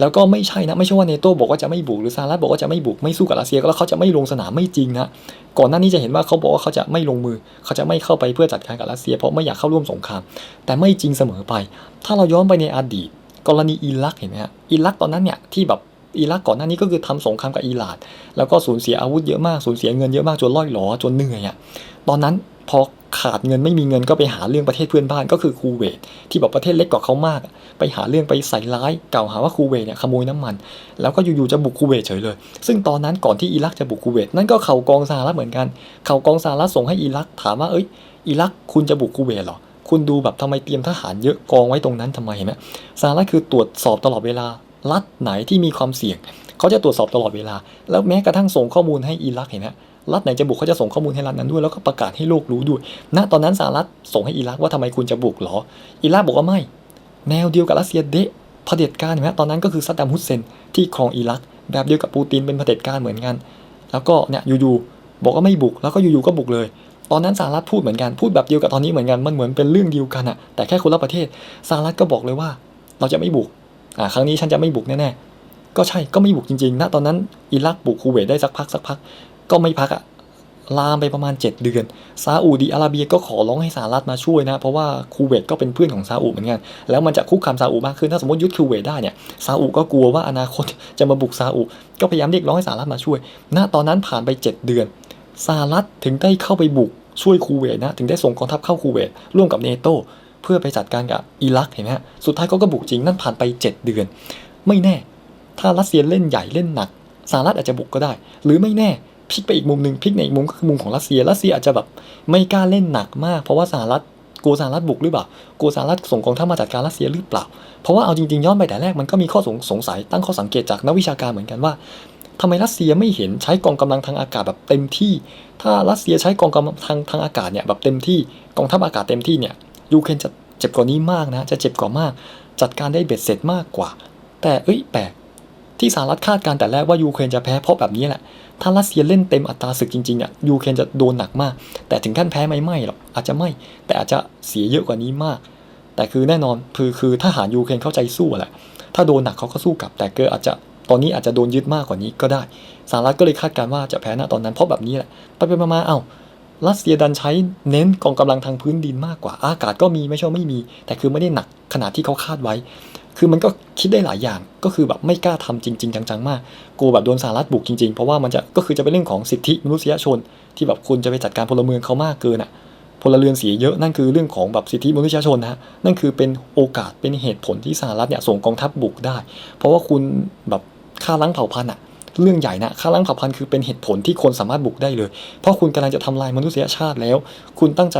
แล้วก็ไม่ใช่นะไม่ใช่ว่าเนโตบอกว่าจะไม่บุกหรือสหรัฐบอกว่าจะไม่บุกไม่สู้กับรัสเซียแล้วเขาจะไม่ลงสนามไม่จริงนะก่อนหน้านี้จะเห็นว่าเขาบอกว่าเขาจะไม่ลงมือ เขาจะไม่เข้าไปเพื่อจัดการกับรัสเซีย เพราะไม่อยากเข้าร่วมสงคราม แต่ไม่จริงเสมอไป ถ้าเราย้อนไปในอดีต กรณีอิรักเห็นไหมฮะอิรักตอนนั้นเนี่ยที่แบบ อิรักก่อนหน้านี้ก็คือทำสงครามกับอิหร่านแล้วก็สูญเสียอาวุธเยอะมากสูญเสียเงินเยอะมากจนล่อยหลอจนเหนื่อยอะตอนนั้นพอขาดเงินไม่มีเงินก็ไปหาเรื่องประเทศเพื่อนบ้านก็คือคูเวตที่แบบประเทศเล็กกว่าเขามาก ไปหาเรื่องไปใส่ร้ายกล่าวหาว่าคูเวตเนี่ยขโมยน้ำมัน แล้วก็อยู่ๆจะบุกคูเวตเฉยเลย ซึ่งตอนนั้นก่อนที่อิรักจะบุกคูเวตนั่นก็เข่ากองสหรัฐเหมือนกันเข่ากองสหรัฐส่งให้อิรักถามว่าเอ้ยอิรักคุณจะบุกคูเวตเหรอคุณดูแบบทำไมเตรียมทหารเยอะกองไว้ตรงนั้นทำไมเห็นไหมสหรัฐคือตรวจสอบตลอดเวลา รัฐไหนที่มีความเสี่ยง เขาจะตรวจสอบตลอดเวลา แล้วแม้กระทั่งส่งข้อมูลให้อิรักเห็นไหมรัฐไหนจะบุกเขาจะส่งข้อมูลให้รัฐนั้นด้วย แล้วก็ประกาศให้โลกรู้ด้วยณตอนนั้นสหรัฐส่งให้อิรักว่าทำไมคุณจะบุกหรอ อิรักบอกว่าไม่ แนวเดียวกับรัสเซียเดะเผด็จการเห็นไหมตอนนั้นก็คือซัดดัมฮุสเซนที่ครองอิรัก แบบเดียวกับปูตินเป็นเผด็จการเหมือนกัน แล้วก็เนี่ยอยู่ๆบอกว่าไม่บุก แล้วก็อยู่ๆก็บุกเลย ตอนนั้นสหรัฐพูดเหมือนกัน พูดแบบเดียวกับตอนนี้เหมือนกัน มันเหมือนเป็นเรื่องเดียวกันอะแต่แค่คนละประเทศ สหรัฐก็บอกเลยว่า เราจะไม่บุก อ่าครั้งนี้ฉันจะไม่บุกแน่ๆก็ใช่ก็ไม่บุกจริงๆณตอนนั้นอิรักบุกคูเวตได้สักพักสักพัก ก็ไม่พักอะลามไปประมาณ 7 เดือน ซาอุดีอาระเบียก็ขอร้องให้สหรัฐมาช่วยนะ เพราะว่าคูเวตก็เป็นเพื่อนของซาอุเหมือนกัน แล้วมันจะคุกคามซาอุมากขึ้น ถ้าสมมติยึดคูเวตได้เนี่ย ซาอุก็กลัวว่าอนาคตจะมาบุกซาอุ ก็พยายามเรียกร้องให้สหรัฐมาช่วย ณ ตอนนั้นผ่านไป 7 เดือน สหรัฐถึงได้เข้าไปบุกช่วยคูเวตนะ ถึงได้ส่งกองทัพเข้าคูเวตร่วมกับเนโต เพื่อไปจัดการกับอิรักเห็นไหมฮะสุดท้ายเขาก็บุกจริงนั่นผ่านไป 7 เดือน ไม่แน่ ถ้ารัสเซียเล่นใหญ่เล่นหนักสหรัฐอาจจะบุกก็ได้ หรือไม่แน่พลิกไปอีกมุมหนึ่งพลิกในอีกมุมก็คือมุมของรัสเซียรัสเซียอาจจะแบบไม่กล้าเล่นหนักมาก เพราะว่าสหรัฐกลัวสหรัฐบุกหรือเปล่ากลัวสหรัฐส่งกองทัพมาจัดการรัสเซียหรือเปล่า เพราะว่าเอาจริงๆย้อนไปแต่แรกมันก็มีข้อสงสงสัยตั้งข้อสังเกตจากนักวิชาการเหมือนกันว่าทำไมรัสเซียไม่เห็นใช้กองกำลังทางอากาศแบบเต็มที่ ถ้ารัสเซียใช้กองกำลังทางทางอากาศเนี่ยแบบเต็มที่กองทัพอากาศเต็มที่เนี่ย ยูเครนจะเจ็บกว่านี้มากนะ จะเจ็บกว่ามาก จัดการได้เบ็ดเสร็จมากกว่า แต่เอ้ยแปลกที่สหรัฐคาดการณ์แต่แรกว่ายูเครนจะแพ้เพราะแบบนี้แหละ ถ้ารัสเซียเล่นเต็มอัตราศึกจริงๆอะยูเครนจะโดนหนักมาก แต่ถึงขั้นแพ้ไม่ไม่หรอกอาจจะไม่ แต่อาจจะเสียเยอะกว่านี้มาก แต่คือแน่นอนคือคือทหารยูเครนเข้าใจสู้แหละ ถ้าโดนหนักเขาก็สู้กลับ แต่เกิดอาจจะตอนนี้อาจจะโดนยึดมากกว่านี้ก็ได้สหรัฐก็เลยคาดการณ์ว่าจะแพ้ณตอนนั้นเพราะแบบนี้แหละ ไปไปมาๆเอ้า รัสเซียดันใช้เน้นกองกำลังทางพื้นดินมากกว่า อากาศก็มีไม่ใช่วไม่มี แต่คือไม่ได้หนักขนาดที่เขาคาดไว้ คือมันก็คิดได้หลายอย่าง ก็คือแบบไม่กล้าทำจริง ๆ จังๆ มาก กลัวแบบโดนสหรัฐบุกจริงๆ เพราะว่ามันจะก็คือจะเป็นเรื่องของสิทธิมนุษยชน ที่แบบคุณจะไปจัดการพลเมืองเขามากเกินอะ พลเรือนเสียเยอะนั่นคือเรื่องของแบบสิทธิมนุษยชนนะฮะนั่นคือเป็นโอกาสเป็นเหตุผลที่สหรัฐเนี่ยส่งกองทัพบุกได้ เพราะว่าคุณแบบฆ่าล้างเผ่าพันธุ์อะ เรื่องใหญ่นะฆ่าล้างเผ่าพันธุ์คือเป็นเหตุผลที่คนสามารถบุกได้เลย เพราะคุณกำลังจะทำลายมนุษยชาติแล้ว คุณตั้งใจ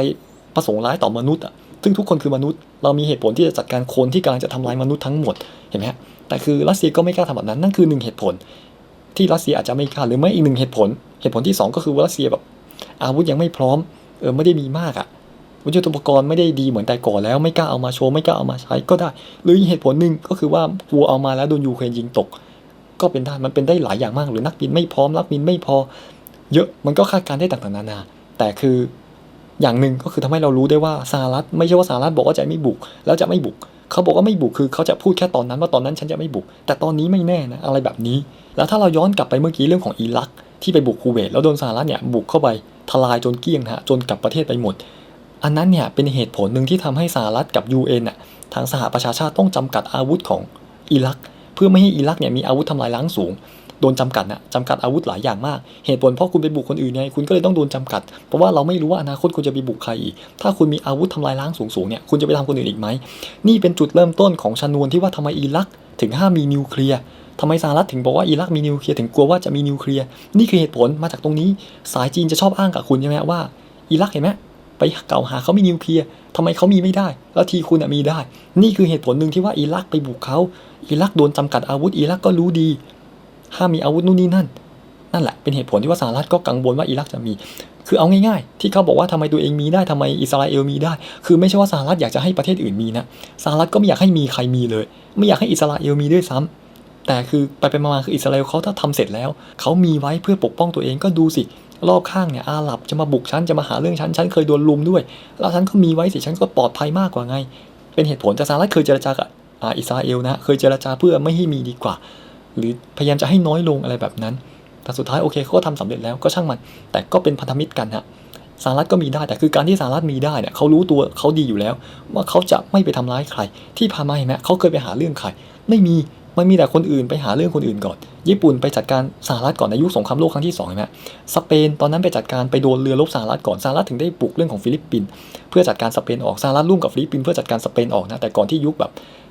ประสงค์ร้ายต่อมนุษย์อะซึ่งทุกคนคือมนุษย์ เรามีเหตุผลที่จะจัดการคนที่กำลังจะทำลายมนุษย์ทั้งหมดเห็นไหมฮะแต่คือรัสเซียก็ไม่กล้าทำแบบนั้นนั่นคือหนึ่งเหตุผล ที่รัสเซียอาจจะไม่กล้าหรือไม่อีกหนึ่งเหตุผล เหตุผลที่สองก็คือว่ารัสเซียแบบ อาวุธยังไม่พร้อมเออไม่ได้มีมากอะวุฒิอุปกรณ์ไม่ได้ดีเหมือนแต่ก่อนแล้วไม่กล้าเอามาโชว์ไม่กล้าเอามาใช้ก็ได้ หรืออีกเหตุผลหนึ่งก็คือว่ากลัวเอามาแล้วโดนยูเครนยิงตก ก็เป็นได้มันเป็นได้หลายอย่างมาก หรือนักบินไม่พร้อมนักบินไม่พอ เยอะมันก็คาดการณ์ได้ต่างๆนานา แต่คืออย่างหนึ่งก็คือทำให้เรารู้ได้ว่าสหรัฐไม่ใช่ว่าสหรัฐบอกว่าจะไม่บุก แล้วจะไม่บุก เขาบอกว่าไม่บุกคือเขาจะพูดแค่ตอนนั้นว่าตอนนั้นฉันจะไม่บุก แต่ตอนนี้ไม่แน่นะอะไรแบบนี้ แล้วถ้าเราย้อนกลับไปเมื่อกี้เรื่องของอิรักที่ไปบุกคูเวตแล้วโดนสหรัฐเนี่ยบุกเข้าไปทลายจนเกลี้ยงฮะจนกลับประเทศไปหมด อันนั้นเนี่ยเป็นเหตุผลหนึ่งที่ทำให้สหรัฐกับ UN น่ะทางสหประชาชาติต้องจำกัดอาวุธของอิรัก เพื่อไม่ให้อิรักเนี่ยมีอาวุธทำลายล้างสูงโดนจำกัดนะจำกัดอาวุธหลายอย่างมาก เหตุผลเพราะคุณไปบุกคนอื่นไงคุณก็เลยต้องโดนจำกัด เพราะว่าเราไม่รู้ว่าอนาคตคุณจะไปบุกใครอีก ถ้าคุณมีอาวุธทำลายล้างสูงๆเนี่ยคุณจะไปทำคนอื่นอีกไหม นี่เป็นจุดเริ่มต้นของชนวนที่ว่าทำไมอิรักถึงห้ามมีนิวเคลียร์ทำไมสหรัฐถึงบอกว่าอิรักมีนิวเคลียร์ถึงกลัวว่าจะมีนิวเคลียร์นี่คือเหตุผลมาจากตรงนี้ สายจีนจะชอบอ้างกับคุณใช่ไหมว่าอิรักเห็นไหม ไปเก่าหาเขามีนิวเคลียร์ทำไมเขามีไม่ได้ แล้วทีคุณมีได้ นี่คือเหตุผลหนึ่งที่ว่าอิรักไปบุกเขาอิรักโดนจำกัดอาวุธอิรักก็รู้ดี ห้ามมีอาวุธนู่นนี่นั่น นั่นแหละเป็นเหตุผลที่ว่าสหรัฐก็กังวลว่าอิรักจะมี คือเอาง่ายๆ ที่เขาบอกว่าทำไมตัวเองมีได้ทำไมอิสราเอลมีได้ คือไม่ใช่ว่าสหรัฐอยากจะให้ประเทศอื่นมีนะสหรัฐก็ไม่อยากให้มีใครมีเลย ไม่อยากให้อิสราเอลมีด้วยซ้ำแต่คือไปไปมาๆคืออิสราเอลเขาถ้าทำเสร็จแล้วเขามีไว้เพื่อปกป้องตัวเองก็ดูสิ รอบข้างเนี่ยอาหรับจะมาบุกฉันจะมาหาเรื่องฉันฉันเคยโดนลุมด้วย แล้วฉันก็มีไว้สิฉันก็ปลอดภัยมากกว่าไง เป็นเหตุผลแต่สหรัฐเคยเจรจากับอ,อิสราเอลนะเคยเจรจาเพื่อไม่ให้มีดีกว่า หรือพยายามจะให้น้อยลงอะไรแบบนั้น แต่สุดท้ายโอเคเขาก็ทำสำเร็จแล้วก็ช่างมันแต่ก็เป็นพันธมิตรกันฮะสหรัฐก็มีได้แต่คือการที่สหรัฐมีได้เนี่ยเขารู้ตัวเขาดีอยู่แล้ว ว่าเขาจะไม่ไปทำร้ายใคร ที่ผ่ามาเห็นไหมเขาเคยไปหาเรื่องใคร ไม่มี มันมีแต่คนอื่นไปหาเรื่องคนอื่นก่อน ญี่ปุ่นไปจัดการสหรัฐก่อนในยุคสงครามโลกครั้งที่สองเห็นไหมสเปนตอนนั้นไปจัดการไปโดนเรือรบสหรัฐก่อนสหรัฐถึงได้ปลุกเรื่องของฟิลิปปินส์เพื่อจัดการสเปนออกสหรัฐร่วมกับฟิลิปปินส์เพื่อจัดการสเปนออกนะแต่ก่อนที่ยุคแบบ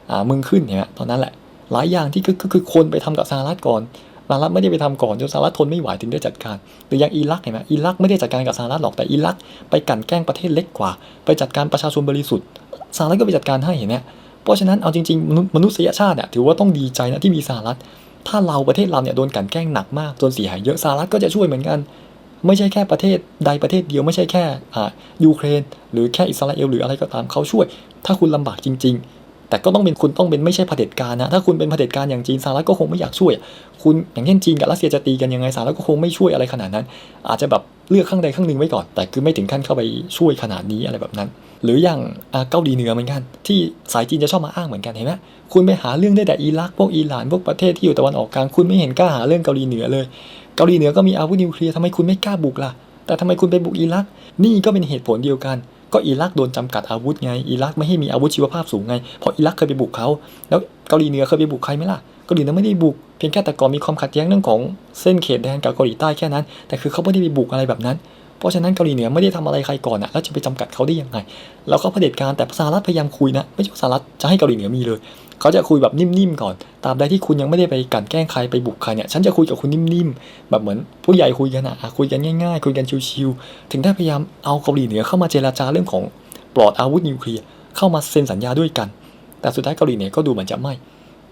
อ่ามึงขึ้นเห็นไหมตอนนั้นแหละ หลายอย่างที่คือคือคือคนไปทำกับสหรัฐก่อนสหรัฐไม่ได้ไปทำก่อนจนสหรัฐทนไม่ไหวถึงได้จัดการหรืออย่างอิรักเห็นไหมอิรักไม่ได้จัดการกับสหรัฐหรอกแต่อิรักไปกันแกล้งประเทศเล็กกว่า ไปจัดการประชาชนบริสุทธิ์สหรัฐก็ไปจัดการให้เห็นไหม เพราะฉะนั้นเอาจริงๆ มนุษยชาติเนี่ยถือว่าต้องดีใจนะที่มีสหรัฐ ถ้าเราประเทศเราเนี่ยโดนกันแกล้งหนักมากจนเสียหายเยอะสหรัฐก็จะช่วยเหมือนกัน ไม่ใช่แค่ประเทศใดประเทศเดียวไม่ใช่แค่ยูเครน หรือแค่อิสราเอลหรืออะไรก็ตามเขาช่วย ถ้าคุณลำบากจริง ๆ แต่ก็ต้องเป็นคุณต้องเป็นไม่ใช่เผด็จการนะถ้าคุณเป็นเผด็จการอย่างจีนสหรัฐก็คงไม่อยากช่วย คุณอย่างเช่นจีนกับรัสเซียจะตีกันยังไงสหรัฐก็คงไม่ช่วยอะไรขนาดนั้น อาจจะแบบเลือกข้างใดข้างหนึ่งไว้ก่อน แต่คือไม่ถึงขั้นเข้าไปช่วยขนาดนี้อะไรแบบนั้น หรืออย่างเกาหลีเหนือเหมือนกัน ที่สายจีนจะชอบมาอ้างเหมือนกันเห็นไหมคุณไปหาเรื่องได้แต่อิรักพวกอิหร่านพวกประเทศที่อยู่ตะวันออกกลางคุณไม่เห็นกล้าหาเรื่องเกาหลีเหนือเลย เกาหลีเหนือก็มีอาวุธนิวเคลียร์ทำไมคุณไม่กล้าบุกล่ะ แต่ทำไมคุณไปบุกอิรัก นี่ก็เป็นเหตุผลเดียวกัน ก็อิรักโดนจำกัดอาวุธไง อิรักไม่ให้มีอาวุธชีวภาพสูงไง เพราะอิรักเคยไปบุกเขา แล้วเกาหลีเหนือเคยไปบุกใครไหมล่ะ เกาหลีเหนือไม่ได้บุก เพียงแค่แต่ก่อนมีความขัดแย้งเรื่องของเส้นเขตแดนกับเกาหลีใต้แค่นั้น แต่คือเขาไม่ได้ไปบุกอะไรแบบนั้น เพราะฉะนั้นเกาหลีเหนือไม่ได้ทำอะไรใครก่อนอะแล้วจะไปจำกัดเขาได้ยังไง แล้วก็เผด็จการแต่สหรัฐพยายามคุยนะ ไม่ใช่สหรัฐจะให้เกาหลีเหนือมีเลย เขาจะคุยแบบนิ่มๆก่อนตราบใดที่คุณยังไม่ได้ไปกันแกล้งใครไปบุกใครเนี่ย ฉันจะคุยกับคุณนิ่มๆ แบบเหมือนผู้ใหญ่คุยกันอะคุยกันง่ายๆ คุยกันชิวๆ ถึงได้พยายามเอาเกาหลีเหนือเข้ามาเจราจาเรื่องของปลอดอาวุธนิวเคลียร์ เข้ามาเซ็นสัญญาด้วยกัน แต่สุดท้ายเกาหลีเหนือก็ดูเหมือนจะไม่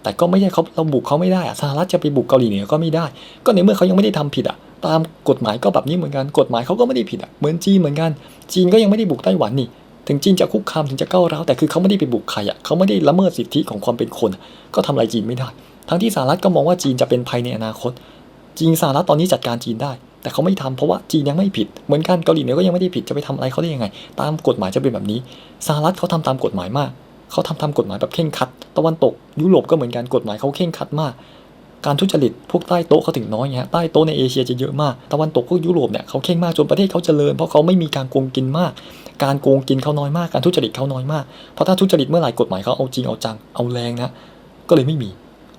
แต่ก็ไม่ใช่เขาเราบุกเขาไม่ได้อะสหรัฐจะไปบุกเกาหลีเหนือก็ไม่ได้ ก็ในเมื่อเขายังไม่ได้ทำผิดอะตามกฎหมายก็แบบนี้เหมือนกัน กฎหมายเขาก็ไม่ได้ผิดอะเหมือนจีนเหมือนกัน จีนก็ยังไม่ได้บุกไต้หวันนี่ ถึงจีนจะคุกคามถึงจะก้าวร้าวแต่คือเขาไม่ได้ไปบุกใครอะเขาไม่ได้ละเมิดสิทธิของความเป็นคน ก็ทำอะไรจีนไม่ได้ ทั้งที่สหรัฐก็มองว่าจีนจะเป็นภัยในอนาคตจีนสหรัฐตอนนี้จัดการจีนได้ แต่เขาไม่ทำเพราะว่าจีนยังไม่ผิด เหมือนกันเกาหลีเหนือก็ยังไม่ได้ผิดจะไปทำอะไรเขาได้ยังไง ตามกฎหมายจะเป็นแบบนี้สหรัฐเขาทำตามกฎหมายมาก เขาทำตามกฎหมายแบบเข่งคัด ตะวันตกยุโรปก็เหมือนกันกฎหมายเขาเข่งคัดมาก การทุจริตพวกใต้โต๊ะเขาถึงน้อยไงฮะใต้โต๊ะในเอเชียจะเยอะมาก ตะวันตกพวกยุโรปเนี่ยเขาเข่งมากจนประเทศเขาเจริญเพราะเขาไม่มีการโกงกินมาก การโกงกินเขาน้อยมาก การทุจริตเขาน้อยมากเพราะถ้าทุจริตเมื่อไหร่กฎหมายเขาเอาจริงเอาจังเอาแรงนะก็เลยไม่มี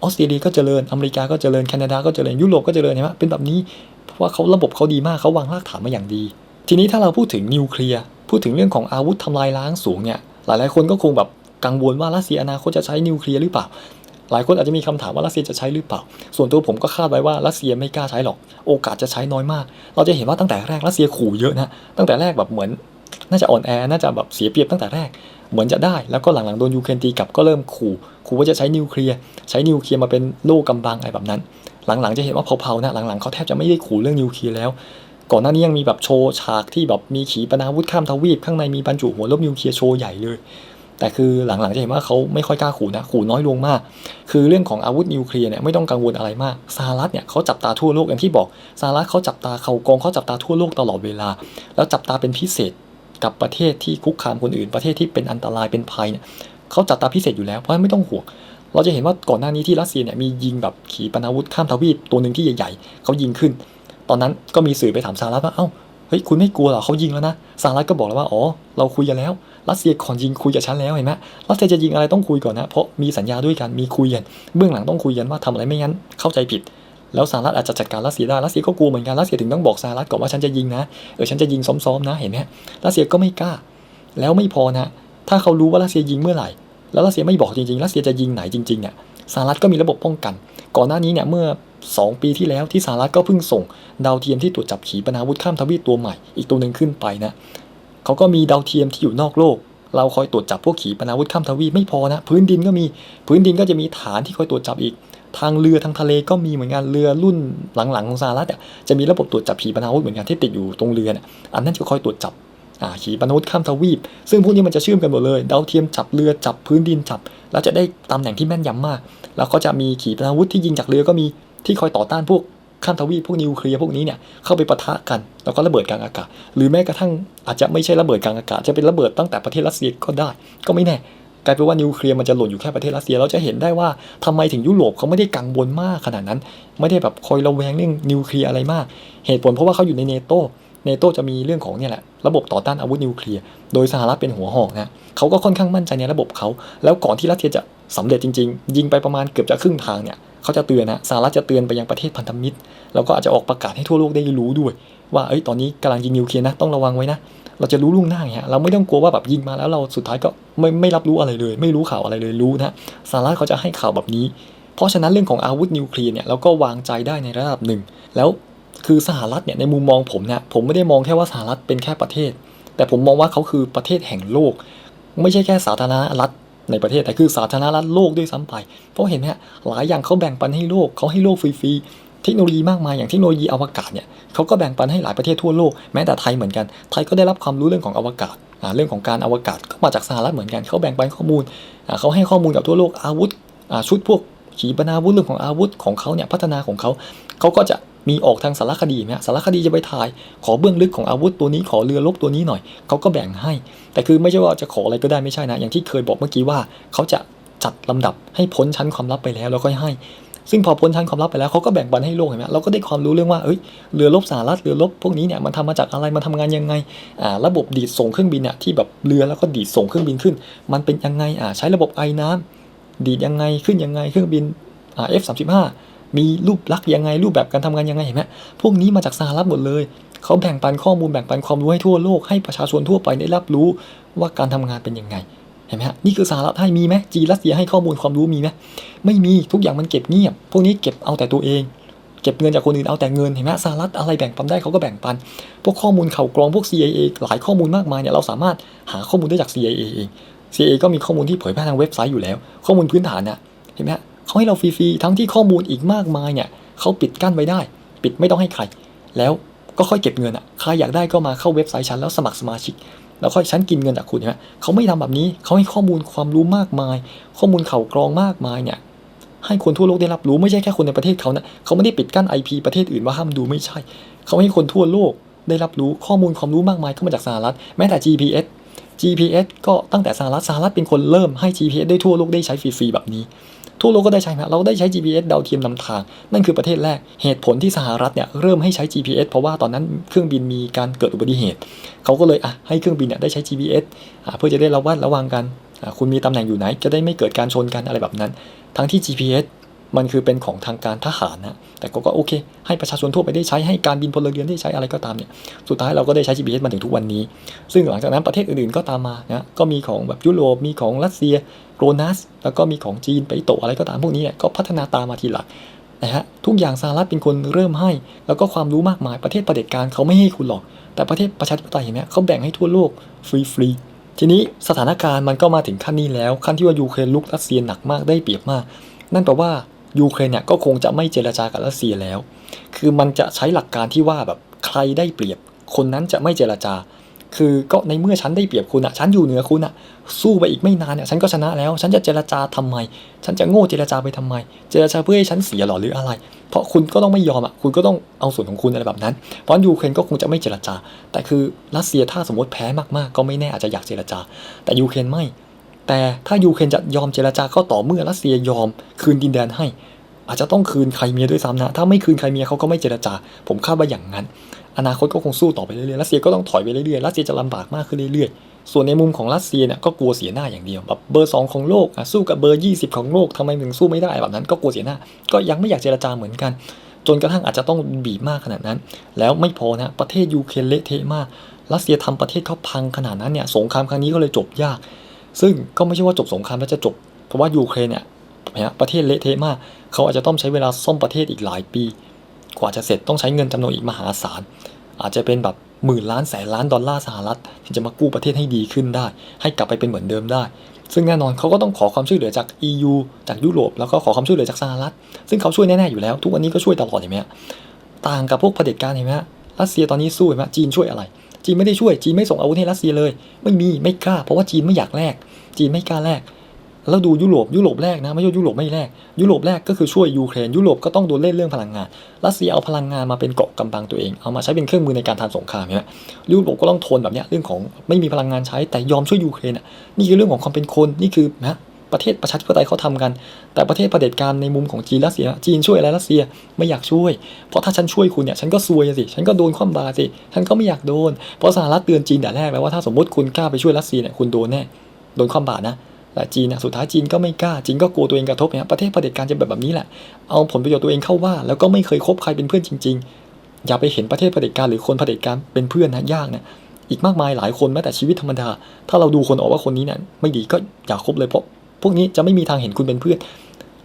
ออสเตรเลียก็เจริญอเมริกาก็เจริญแคนาดาก็เจริญยุโรปก็เจริญเห็นไหมเป็นแบบนี้เพราะว่าเขาระบบเขาดีมากเขาวางรากฐานมาอย่างดี ทีนี้ถ้าเราพูดถึงนิวเคลียร์พูดถึงเรื่องของอาวุธทำลายล้างสูงเนี่ยหลายๆคนก็คงแบบ กังวลว่ารัสเซียอนาคตจะใช้นิวเคลียร์หรือเปล่า หลายคนอาจจะมีคำถามว่ารัสเซียจะใช้หรือเปล่า ส่วนตัวผมก็คาดไว้ว่ารัสเซียไม่กล้าใช้หรอก โอกาสจะใช้น้อยมาก เราจะเห็นว่าตั้งแต่แรกรัสเซียขู่เยอะนะตั้งแต่แรกแบบเหมือนน่าจะอ่อนแอ น่าจะแบบเสียเปรียบตั้งแต่แรก เหมือนจะได้ แล้วก็หลังๆโดนยูเครนตีกลับก็เริ่มขู่ขู่ว่าจะใช้นิวเคลียร์ ใช้นิวเคลียร์มาเป็นโล่กำบังอะไรแบบนั้น หลังๆจะเห็นว่าเผาๆนะ หลังๆเขาแทบจะไม่ได้ขู่เรื่องนิวเคลียร์แล้ว ก่อนหน้านี้ยังมีแบบโชว์ฉากที่แบบมีขีปนาวุธข้ามทวีป ข้างในมีบรรจุหัวลบนิวเคลียร์โชว์ใหญ่เลย แต่คือหลังๆจะเห็นว่าเขาไม่ค่อยกล้าขู่นะขู่น้อยลงมาก คือเรื่องของอาวุธนิวเคลียร์เนี่ยไม่ต้องกังวลอะไรมากสหรัฐเนี่ยเขาจับตาทั่วโลกอย่างที่บอกสหรัฐเขาจับตาเขากองเขาจับตาทั่วโลกตลอดเวลา แล้วจับตาเป็นพิเศษกับประเทศที่คุกคามคนอื่น ประเทศที่เป็นอันตรายเป็นภัยเนี่ยเขาจับตาพิเศษอยู่แล้วเพราะฉะนั้นไม่ต้องห่วงเราจะเห็นว่าก่อนหน้านี้ที่รัสเซียเนี่ยมียิงแบบขีปนาวุธข้ามทวีปตัวหนึ่งที่ใหญ่ ๆเขายิงขึ้น ตอนนั้นก็มีสื่อไปถามสหรัฐว่าเอ้า เฮ้ยคุณไม่กลัวหรอเขายิงแล้วนะสหรัฐก็บอกแล้วว่าอ๋อเราคุยกันแล้วรัสเซียก่อนยิงคุยกับฉันแล้วเห็นไหมรัสเซียจะยิงอะไรต้องคุยก่อนนะเพราะมีสัญญาด้วยกันมีคุยกันเบื้องหลังต้องคุยกันว่าทำอะไรไม่งั้นเข้าใจผิด แล้วสหรัฐอาจจะจัดการรัสเซียได้รัสเซียก็กลัวเหมือนกันรัสเซียถึงต้องบอกสหรัฐก่อนว่าฉันจะยิงนะเออฉันจะยิงซ้อมๆนะเห็นไหมรัสเซียก็ไม่กล้า แล้วไม่พอนะถ้าเขารู้ว่ารัสเซียยิงเมื่อไหร่ แล้วรัสเซียไม่บอกจริงๆรัสเซียจะยิงไหนจริงๆเนี่ยสหรัฐก็มีระบบป้องกัน ก่อนหน้านี้เนี่ยเมื่อ 2 ปีที่แล้วที่สหรัฐก็เพิ่งส่ง ดาวเทียมที่ตรวจจับขีปนาวุธข้ามทวีปตัวใหม่ อีกตัวหนึ่งขึ้นไปนะเขาก็มีดาวเทียมที่อยู่นอกโลก เราคอยตรวจจับพวกขีปนาวุธข้ามทวีปไม่พอนะ พื้นดินก็มีพื้นดินก็จะมีฐานที่คอยตรวจจับอีก ทางเรือทางทะเลก็มีเหมือนกันเรือรุ่นหลังๆของสหรัฐจะมีระบบตรวจจับขีปนาวุธเหมือนกันที่ติดอยู่ตรงเรือนะอันนั้นจะคอยตรวจจับขีปนาวุธข้ามทวีป ซึ่งพวกนี้มันจะเชื่อมกันหมดเลย ดาวเทียมจับเรือจับพื้นดินจับ แล้วจะได้ตำแหน่งที่แม่นยำมาก แล้วก็จะมีขีปนาวุธที่ยิงจากเรือก็มีที่คอยต่อต้านพวกข้ามทวีปพวกนิวเคลียร์พวกนี้เนี่ยเข้าไปปะทะกันแล้วก็ระเบิดกลางอากาศ หรือแม้กระทั่งอาจจะไม่ใช่ระเบิดกลางอากาศ จะเป็นระเบิดตั้งแต่ประเทศรัสเซียก็ได้ ก็ไม่แน่กลายเป็นว่านิวเคลียร์มันจะหล่นอยู่แค่ประเทศรัสเซียเราจะเห็นได้ว่าทำไมถึงยุโรปเขาไม่ได้กังวลมากขนาดนั้น ไม่ได้แบบคอยระแวงเรื่องนิวเคลียร์อะไรมาก เหตุผลเพราะว่าเขาอยู่ในเนโตเนโตจะมีเรื่องของเนี่ยแหละระบบต่อต้านอาวุธนิวเคลียร์โดยสหรัฐเป็นหัวหอกนะเขาก็ค่อนข้างมั่นใจในระบบเขาแล้วก่อนที่รัสเซียจะ สำเร็จจริง ๆ ยิงไปประมาณเกือบจะครึ่งทางเนี่ยเขาจะเตือนนะสหรัฐจะเตือนไปยังประเทศพันธมิตร แล้วก็อาจจะออกประกาศให้ทั่วโลกได้รู้ด้วย ว่าเอ้ยตอนนี้กำลังยิงนิวเคลียร์นะต้องระวังไว้นะเราจะรู้ล่วงหน้าเงี้ยเราไม่ต้องกลัวว่าแบบยิงมาแล้วเราสุดท้ายก็ไม่ไม่รับรู้อะไรเลย ไม่รู้ข่าวอะไรเลยรู้นะสหรัฐเขาจะให้ข่าวแบบนี้ เพราะฉะนั้นเรื่องของอาวุธนิวเคลียร์เนี่ยเราก็วางใจได้ในระดับหนึ่ง แล้วคือสหรัฐเนี่ยในมุมมองผมเนี่ยผมไม่ได้มองแค่ว่าสหรัฐเป็นแค่ประเทศ แต่ผมมองว่าเขาคือประเทศแห่งโลก ไม่ใช่แค่สาธารณรัฐ ในประเทศแต่คือสาธารณรัฐโลกด้วยซ้ำไป เพราะเห็นไหมฮะหลายอย่างเขาแบ่งปันให้โลกเขาให้โลกฟรีๆเทคโนโลยีมากมายอย่างเทคโนโลยีอวกาศเนี่ยเขาก็แบ่งปันให้หลายประเทศทั่วโลกแม้แต่ไทยเหมือนกันไทยก็ได้รับความรู้เรื่องของอวกาศเรื่องของการอวกาศก็มาจากสหรัฐเหมือนกันเขาแบ่งปันข้อมูลเขาให้ข้อมูลกับทั่วโลกอาวุธชุดพวกขีปนาวุธเรื่องของอาวุธของเขาเนี่ยพัฒนาของเขาเขาก็จะ มีออกทางสารคดีไหมสารคดีจะไปถ่าย ขอเบื้องลึกของอาวุธตัวนี้ขอเรือรบตัวนี้หน่อยเขาก็แบ่งให้ แต่คือไม่ใช่ว่าจะขออะไรก็ได้ไม่ใช่นะ อย่างที่เคยบอกเมื่อกี้ว่าเขาจะจัดลำดับให้พ้นชั้นความลับไปแล้วแล้วค่อยให้ ซึ่งพอพ้นชั้นความลับไปแล้วเขาก็แบ่งปันให้โลกเห็นไหมเราก็ได้ความรู้เรื่องว่าเอ้ยเรือรบสหรัฐเรือรบพวกนี้เนี่ยมันทำมาจากอะไรมันทำงานยังไงอ่าระบบดีดส่งเครื่องบินเนี่ยที่แบบเรือแล้วก็ดีดส่งเครื่องบินขึ้น มันเป็นยังไงอ่าใช้ระบบไอ้น้ำดีดยังไงขึ้นยังไงเครื่องบินอ่า F35 มีรูปลักษณ์ยังไงรูปแบบการทำงานยังไงเห็นไหมพวกนี้มาจากสหรัฐหมดเลยเขาแบ่งปันข้อมูลแบ่งปันความรู้ให้ทั่วโลกให้ประชาชนทั่วไปได้รับรู้ว่าการทำงานเป็นยังไงเห็นไหมฮะนี่คือสหรัฐให้มีไหมจีนรัสเซียให้ข้อมูลความรู้มีไหมไม่มีทุกอย่างมันเก็บเงียบ พวกนี้เก็บเอาแต่ตัวเอง เก็บเงินจากคนอื่นเอาแต่เงินเห็นไหมสหรัฐอะไรแบ่งปันได้เขาก็แบ่งปัน พวกข้อมูลข่าวกรองพวก CIA หลายข้อมูลมากมายเนี่ยเราสามารถหาข้อมูลได้จาก CIA เอง CIA ก็มีข้อมูลที่เผยแพร่ทางเว็บไซต์อยู่แล้ว ข้อมูลพื้นฐานน่ะเห็นไหมฮะ เขาให้เราฟรีๆทั้งที่ข้อมูลอีกมากมายเนี่ยเขาปิดกั้นไว้ได้ ปิดไม่ต้องให้ใคร แล้วก็ค่อยเก็บเงินอะใครอยากได้ก็มาเข้าเว็บไซต์ฉันแล้วสมัครสมาชิก แล้วค่อยฉันกินเงินจากคุณใช่ไหมเขาไม่ทำแบบนี้เขาให้ข้อมูลความรู้มากมาย ข้อมูลข่าวกรองมากมายเนี่ยให้คนทั่วโลกได้รับรู้ไม่ใช่แค่คนในประเทศเขานะเขาไม่ได้ปิดกั้น IP ประเทศอื่นว่าห้ามดูไม่ใช่ เขาให้คนทั่วโลกได้รับรู้ข้อมูลความรู้มากมายเข้ามาจากสหรัฐแม้แต่ GPS GPS ก็ตั้งแต่สหรัฐสหรัฐเป็นคนเริ่มให้ GPS ได้ทั่วโลกได้ใช้ฟรีๆแบบนี้ ทั่วโลกก็ได้ใช้นะเราได้ใช้ GPS ดาวเทียมนำทาง นั่นคือประเทศแรกเหตุผลที่สหรัฐเนี่ยเริ่มให้ใช้ GPS เพราะว่าตอนนั้นเครื่องบินมีการเกิดอุบัติเหตุ เขาก็เลยอะให้เครื่องบินเนี่ยได้ใช้ GPS อะเพื่อจะได้ระวัดระวังกันอะคุณมีตำแหน่งอยู่ไหน จะได้ไม่เกิดการชนกันอะไรแบบนั้น ทั้งที่ GPS มันคือเป็นของทางการทหารนะแต่ก็โอเค ให้ประชาชนทั่วไปได้ใช้ให้การบินพลเรือนได้ใช้อะไรก็ตามเนี่ยสุดท้ายเราก็ได้ใช้ GPS มาถึงทุกวันนี้ ซึ่งหลังจากนั้นประเทศอื่นๆก็ตามมานะก็มีของแบบยุโรปมีของรัสเซียโกรนัส แล้วก็มีของจีนไปโตะอะไรก็ตามพวกนี้เนี่ยก็พัฒนาตามมาทีหลังนะฮะทุกอย่างสหรัฐเป็นคนเริ่มให้ แล้วก็ความรู้มากมายประเทศประเด็จการเขาไม่ให้คุณหรอก แต่ประเทศประชาธิปไตยเห็นไหมเขาแบ่งให้ทั่วโลกฟรีๆทีนี้สถานการณ์มันก็มาถึงขั้นนี้แล้ว ขั้นที่ว่ายูเครนลุกรัสเซียหนักมากได้เปรียบมาก นั่นแปลว่า ยูเครนเนี่ยก็คงจะไม่เจรจากับรัสเซียแล้ว คือมันจะใช้หลักการที่ว่าแบบใครได้เปรียบ คนนั้นจะไม่เจรจา คือก็ในเมื่อฉันได้เปรียบคุณอะฉันอยู่เหนือคุณอะสู้ไปอีกไม่นานเนี่ยฉันก็ชนะแล้ว ฉันจะเจรจาทำไม ฉันจะโง่เจรจาไปทำไม เจรจาเพื่อให้ฉันเสียหรอหรืออะไร เพราะคุณก็ต้องไม่ยอมอะคุณก็ต้องเอาส่วนของคุณอะไรแบบนั้น เพราะยูเครนก็คงจะไม่เจรจา แต่คือรัสเซียถ้าสมมติแพ้มากๆ ก็ไม่แน่อาจจะอยากเจรจา แต่ยูเครนไม่ แต่ถ้ายูเครนจะยอมเจรจาก็ต่อเมื่อรัสเซียยอมคืนดินแดนให้ อาจจะต้องคืนไครเมียด้วยซ้ำนะ ถ้าไม่คืนไครเมียเขาก็ไม่เจรจา ผมคาดว่าอย่างนั้น อนาคตก็คงสู้ต่อไปเรื่อยๆรัสเซียก็ต้องถอยไปเรื่อยๆรัสเซียจะลำบากมากขึ้นเรื่อยๆ ส่วนในมุมของรัสเซียเนี่ยก็กลัวเสียหน้าอย่างเดียวแบบเบอร์ 2 ของโลกสู้กับเบอร์ 20 ของโลกทำไมถึงสู้ไม่ได้แบบนั้นก็กลัวเสียหน้า ก็ยังไม่อยากเจรจาเหมือนกัน จนกระทั่งอาจจะต้องบีบมากขนาดนั้น แล้วไม่พอนะประเทศยูเครนเละเทะมากรัสเซียทำประเทศเขาพังขนาดนั้นเนี่ยสงครามครั้งนี้ก็เลยจบยาก ซึ่งก็ไม่ใช่ว่าจบสงครามแล้วจะจบ เพราะว่ายูเครนเนี่ยประเทศเละเทะมาก เขาอาจจะต้องใช้เวลาซ่อมประเทศอีกหลายปี กว่าจะเสร็จต้องใช้เงินจำนวนอีกมหาศาล อาจจะเป็นแบบหมื่นล้านแสนล้านดอลลาร์สหรัฐที่จะมากู้ประเทศให้ดีขึ้นได้ ให้กลับไปเป็นเหมือนเดิมได้ ซึ่งแน่นอนเขาก็ต้องขอความช่วยเหลือจาก EU จากยุโรปแล้วก็ขอความช่วยเหลือจากสหรัฐ ซึ่งเขาช่วยแน่ๆอยู่แล้ว ทุกวันนี้ก็ช่วยตลอดเห็นไหมต่างกับพวกเผด็จการเห็นไหมฮะรัสเซียตอนนี้สู้เห็นไหมจีนช่วยอะไร จีนไม่ได้ช่วยจีนไม่ส่งอาวุธให้รัสเซียเลย ไม่มีไม่กล้า เพราะว่าจีนไม่อยากแลกจีนไม่กล้าแลกแล้วดูยุโรปยุโรปแรกนะไม่ใช่ยุโรปไม่แรก ยุโรปแรกก็คือช่วยยูเครนยุโรปก็ต้องโดนเล่นเรื่องพลังงานรัสเซียเอาพลังงานมาเป็นเกาะกำบังตัวเองเอามาใช้เป็นเครื่องมือในการทำสงครามเนไหมยุโรปก็ต้องทนแบบเนี้ยเรื่องของไม่มีพลังงานใช้แต่ยอมช่วยยูเครนอะนี่คือเรื่องของความเป็นคนนี่คือนะ ประเทศประชาธิปไตยเขาทำกัน แต่ประเทศเผด็จการในมุมของจีนรัสเซีย จีนช่วยอะไรรัสเซียไม่อยากช่วย เพราะถ้าฉันช่วยคุณเนี่ยฉันก็ซวยสิ ฉันก็โดนคว่ำบาสิ ฉันก็ไม่อยากโดน เพราะสหรัฐเตือนจีนแต่แรกแล้วว่าถ้าสมมติคุณกล้าไปช่วยรัสเซียเนี่ยคุณโดนแน่ โดนคว่ำบาตนะแต่จีนนี่ยสุดท้ายจีนก็ไม่กล้าจีนก็กลัวตัวเองกระทบเนี่ยประเทศเผด็จการจะแบบแบบนี้แหละ เอาผลประโยชน์ตัวเองเข้าว่า แล้วก็ไม่เคยคบใครเป็นเพื่อนจริง ๆ อย่าไปเห็นประเทศเผด็จการหรือคนเผด็จการเป็นเพื่อนนะยากนะอีกมากมายหลายคนแม้แต่ชีวิตธรรมดา ถ้าเราดูคนออกว่าคนนี้เนี่ยไม่ดีก็อย่าคบเลยเพราะ พวกนี้จะไม่มีทางเห็นคุณเป็นเพื่อน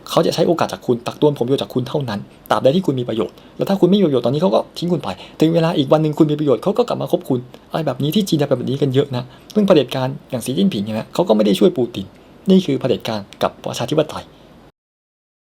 เขาจะใช้โอกาสจากคุณตักตวนผมประโยชน์จากคุณเท่านั้นตราบใดที่คุณมีประโยชน์ แล้วถ้าคุณไม่มีประโยชน์ตอนนี้เขาก็ทิ้งคุณไป ถึงเวลาอีกวันหนึ่งคุณมีประโยชน์เขาก็กลับมาคบคุณอะไรแบบนี้ที่จีนจะเป็นแบบนี้กันเยอะนะซึ่งเผด็จการอย่างสีจิ้นผิงเนี่ยนะเขาก็ไม่ได้ช่วยปูติน นี่คือเผด็จการกับประชาธิปไตย